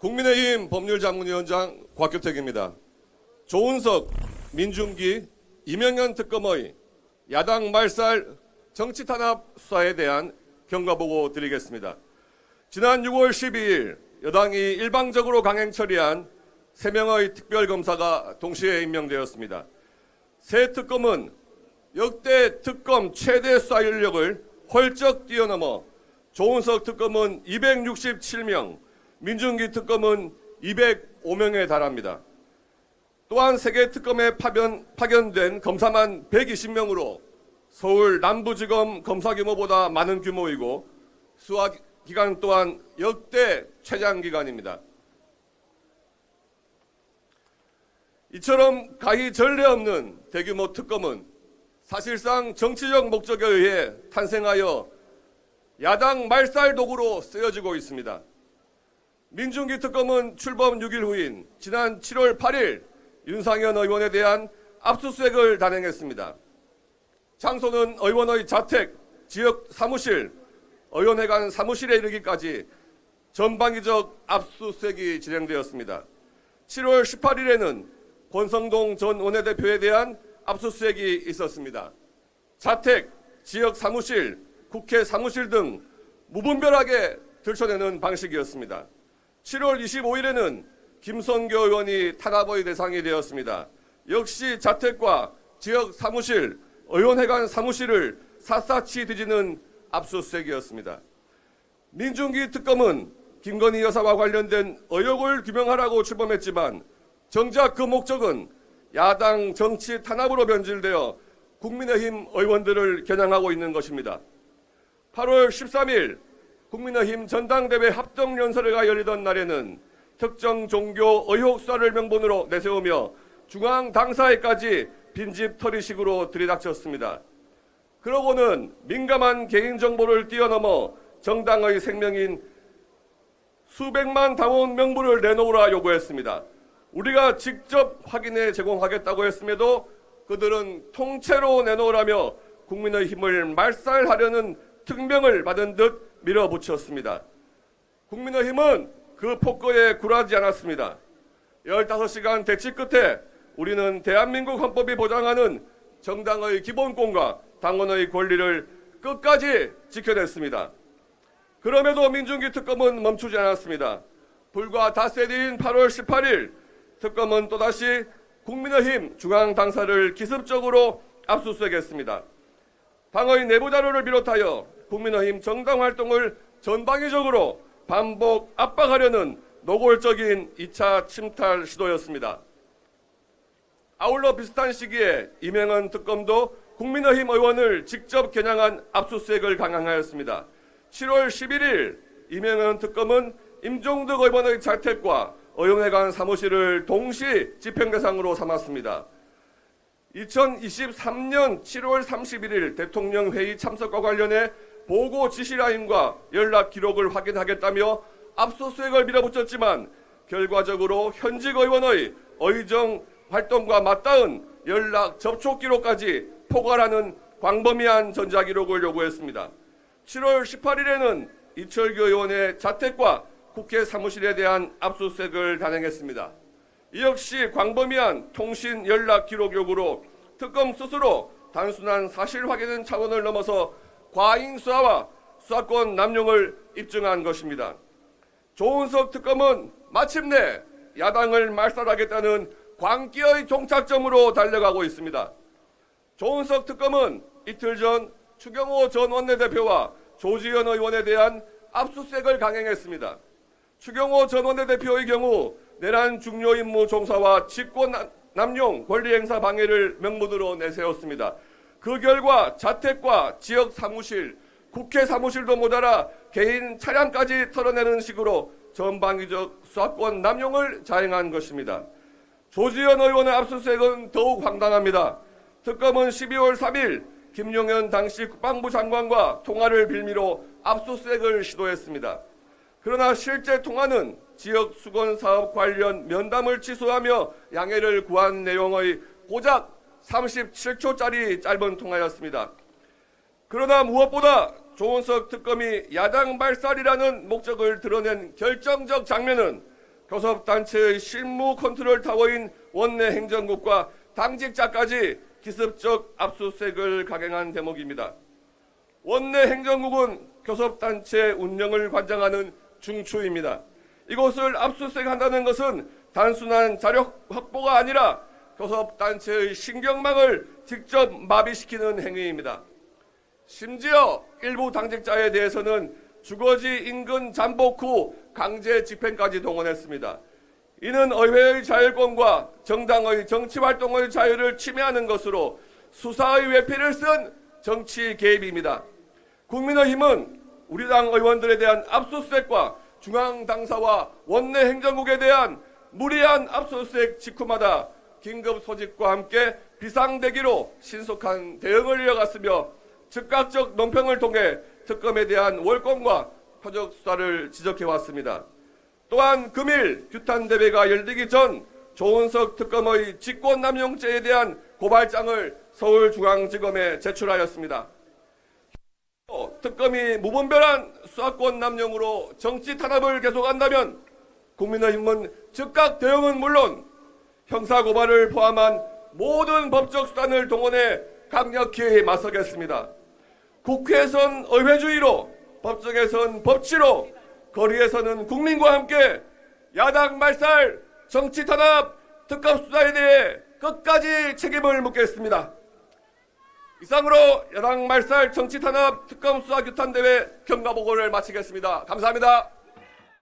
국민의힘 법률자문위원장 곽규택입니다. 조은석, 민중기, 이명현 특검의 야당 말살 정치 탄압 수사에 대한 경과 보고 드리겠습니다. 지난 6월 12일 여당이 일방적으로 강행 처리한 3명의 특별검사가 동시에 임명되었습니다. 새 특검은 역대 특검 최대 수사 인력을 헐쩍 뛰어넘어 조은석 특검은 267명, 민중기 특검은 205명에 달합니다. 또한 세계 특검에 파견, 파견된 검사만 120명으로 서울 남부지검 검사 규모보다 많은 규모이고 수사 기간 또한 역대 최장 기간입니다. 이처럼 가히 전례 없는 대규모 특검은 사실상 정치적 목적에 의해 탄생하여 야당 말살 도구로 쓰여지고 있습니다. 민중기 특검은 출범 6일 후인 지난 7월 8일 윤상현 의원에 대한 압수수색을 단행했습니다. 장소는 의원의 자택, 지역 사무실, 의원회관 사무실에 이르기까지 전방위적 압수수색이 진행되었습니다. 7월 18일에는 권성동 전 원내대표에 대한 압수수색이 있었습니다. 자택, 지역 사무실, 국회 사무실 등 무분별하게 들춰내는 방식이었습니다. 7월 25일에는 김선교 의원이 탄압의 대상이 되었습니다. 역시 자택과 지역 사무실, 의원회관 사무실을 샅샅이 뒤지는 압수수색이었습니다. 민중기 특검은 김건희 여사와 관련된 의혹을 규명하라고 출범했지만 정작 그 목적은 야당 정치 탄압으로 변질되어 국민의힘 의원들을 겨냥하고 있는 것입니다. 8월 13일 국민의힘 전당대회 합동연설회가 열리던 날에는 특정 종교 의혹 수사를 명분으로 내세우며 중앙 당사에까지 빈집 털이식으로 들이닥쳤습니다. 그러고는 민감한 개인정보를 뛰어넘어 정당의 생명인 수백만 당원 명부를 내놓으라 요구했습니다. 우리가 직접 확인해 제공하겠다고 했음에도 그들은 통째로 내놓으라며 국민의 힘을 말살하려는 특명을 받은 듯 밀어붙였습니다. 국민의힘은 그 폭거에 굴하지 않았습니다. 15시간 대치 끝에 우리는 대한민국 헌법이 보장하는 정당의 기본권과 당원의 권리를 끝까지 지켜냈습니다. 그럼에도 민중기 특검은 멈추지 않았습니다. 불과 닷새 뒤인 8월 18일 특검은 또다시 국민의힘 중앙 당사를 기습적으로 압수수색했습니다. 당의 내부 자료를 비롯하여 국민의힘 정당 활동을 전방위적으로 반복 압박하려는 노골적인 2차 침탈 시도였습니다. 아울러 비슷한 시기에 이명헌 특검도 국민의힘 의원을 직접 겨냥한 압수수색을 강행하였습니다. 7월 11일 이명헌 특검은 임종득 의원의 자택과 의원회관 사무실을 동시 집행 대상으로 삼았습니다. 2023년 7월 31일 대통령 회의 참석과 관련해 보고 지시라인과 연락 기록을 확인하겠다며 압수 수색을 밀어붙였지만 결과적으로 현직 의원의 의정 활동과 맞닿은 연락 접촉 기록까지 포괄하는 광범위한 전자 기록을 요구했습니다. 7월 18일에는 이철규 의원의 자택과 국회 사무실에 대한 압수수색을 단행했습니다. 이 역시 광범위한 통신 연락 기록 요구로 특검 스스로 단순한 사실 확인 차원을 넘어서 과잉 수사와 수사권 남용을 입증한 것입니다. 조은석 특검은 마침내 야당을 말살하겠다는 광기의 종착점으로 달려가고 있습니다. 조은석 특검은 이틀 전 추경호 전 원내대표와 조지현 의원에 대한 압수수색을 강행했습니다. 추경호 전 원내대표의 경우 내란 중요 임무 종사와 직권 남용 권리 행사 방해를 명분으로 내세웠습니다. 그 결과 자택과 지역 사무실, 국회 사무실도 모자라 개인 차량까지 털어내는 식으로 전방위적 수사권 남용을 자행한 것입니다. 조지현 의원의 압수수색은 더욱 황당합니다. 특검은 12월 3일 김용현 당시 국방부 장관과 통화를 빌미로 압수수색을 시도했습니다. 그러나 실제 통화는 지역 수건 사업 관련 면담을 취소하며 양해를 구한 내용의 고작 37초짜리 짧은 통화였습니다. 그러나 무엇보다 조은석 특검이 야당 발살이라는 목적을 드러낸 결정적 장면은 교섭단체의 실무 컨트롤 타워인 원내 행정국과 당직자까지 기습적 압수수색을 강행한 대목입니다. 원내 행정국은 교섭단체 운영을 관장하는 중추입니다. 이곳을 압수수색한다는 것은 단순한 자료 확보가 아니라 교섭단체의 신경망을 직접 마비시키는 행위입니다. 심지어 일부 당직자에 대해서는 주거지 인근 잠복 후 강제 집행까지 동원했습니다. 이는 의회의 자율권과 정당의 정치활동의 자유를 침해하는 것으로 수사의 외피를 쓴 정치 개입입니다. 국민의힘은 우리 당 의원들에 대한 압수수색과 중앙당사와 원내 행정국에 대한 무리한 압수수색 직후마다 긴급 소집과 함께 비상대기로 신속한 대응을 이어갔으며 즉각적 논평을 통해 특검에 대한 월권과 표적 수사를 지적해 왔습니다. 또한 금일 규탄 대회가 열리기 전 조은석 특검의 직권남용죄에 대한 고발장을 서울중앙지검에 제출하였습니다. 특검이 무분별한 수사권 남용으로 정치 탄압을 계속한다면 국민의힘은 즉각 대응은 물론 형사 고발을 포함한 모든 법적 수단을 동원해 강력히 맞서겠습니다. 국회에선 의회주의로, 법정에선 법치로, 거리에서는 국민과 함께 야당 말살, 정치 탄압, 특검 수사에 대해 끝까지 책임을 묻겠습니다. 이상으로 야당 말살, 정치 탄압, 특검 수사 규탄 대회 경과 보고를 마치겠습니다. 감사합니다.